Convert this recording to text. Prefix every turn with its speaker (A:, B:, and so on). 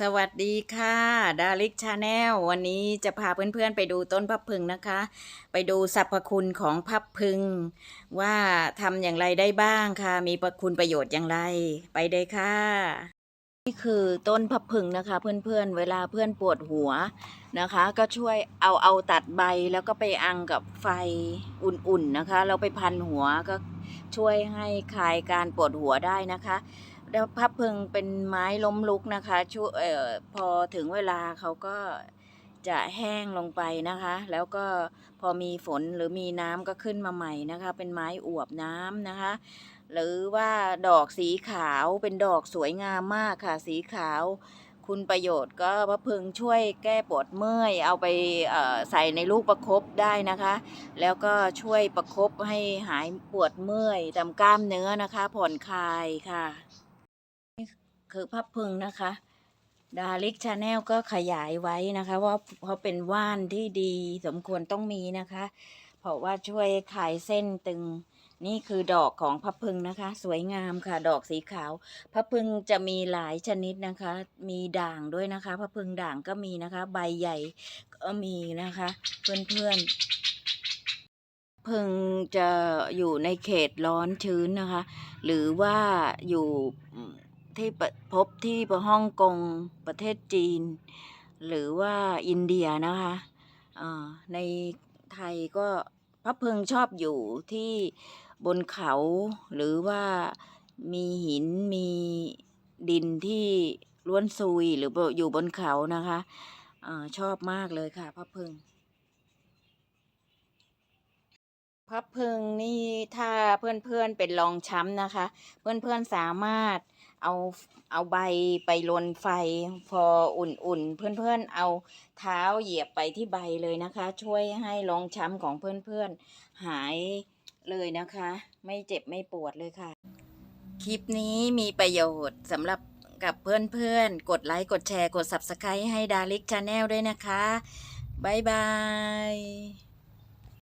A: สวัสดีค่ะดาริกชาแนลวันนี้จะพาเพื่อนๆไปดูต้นพับพึงนะคะ ไปดูสรรพคุณของพับพึง ว่าทำอย่างไรได้บ้างค่ะ มีประคุณประโยชน์อย่างไร ไปเลยค่ะ นี่คือต้นพับพึงนะคะ เพื่อนๆ เวลาเพื่อนปวดหัวนะคะ ก็ช่วยเอาเอาตัดใบแล้วก็ไปอังกับไฟอุ่นๆนะคะแล้วไปพันหัวก็ช่วยให้คลายการปวดหัวได้นะคะ แล้วพับพึงเป็นไม้ล้มลุกนะคะช่วเอ่อพอถึงเวลาเขาก็จะแห้งลงไปนะคะ แล้วก็พอมีฝนหรือมีน้ำก็ขึ้นมาใหม่นะคะ เป็นไม้อวบน้ำนะคะ หรือว่าดอกสีขาวเป็นดอกสวยงามมากค่ะ สีขาว คุณประโยชน์ก็พระพึงช่วยแก้ปวดเมื่อย เอาไปใส่ในลูกประคบได้นะคะ แล้วก็ช่วยประคบให้หายปวดเมื่อยตามกล้ามเนื้อนะคะ ผ่อนคลายค่ะ นี่คือพับพึงนะคะดาริกชาแนลก็ขยายไว้นะคะว่าเพราเป็นว่านที่ดีสมควรต้องมีนะคะ เพราะว่าช่วยคลายเส้นตึงนี่คือดอกของพับพึงนะคะ สวยงามค่ะ ดอกสีขาวพับพึงจะมีหลายชนิดนะคะ มีด่างด้วยนะคะพับพึงด่างก็มีนะคะ ใบใหญ่ก็มีนะคะ เพื่อนๆพึงจะอยู่ในเขตร้อนชื้นนะคะ หรือว่าอยู่ ที่พบที่ฮ่องกงประเทศจีน หรือว่าอินเดียนะคะในไทยก็พระพึงชอบอยู่ที่บนเขาหรือว่ามีหินมีดินที่ล้วนซุยหรืออยู่บนเขานะคะอชอบมากเลยค่ะพระพึงพับพึงนี่ถ้าเพื่อนๆเป็นรองช้ำนะคะ เพื่อนๆสามารถ เอาเอาใบไปลนไฟพออุ่นๆ เพื่อนๆ เอาเท้าเหยียบไปที่ใบเลยนะคะ ช่วยให้รองช้ำของเพื่อนๆ หายเลยนะคะ ไม่เจ็บไม่ปวดเลยค่ะ คลิปนี้มีประโยชน์สำหรับกับเพื่อนๆ กดไลค์กดแชร์กด Subscribe ให้ดาริกชาแนลด้วยนะคะ บ๊ายบาย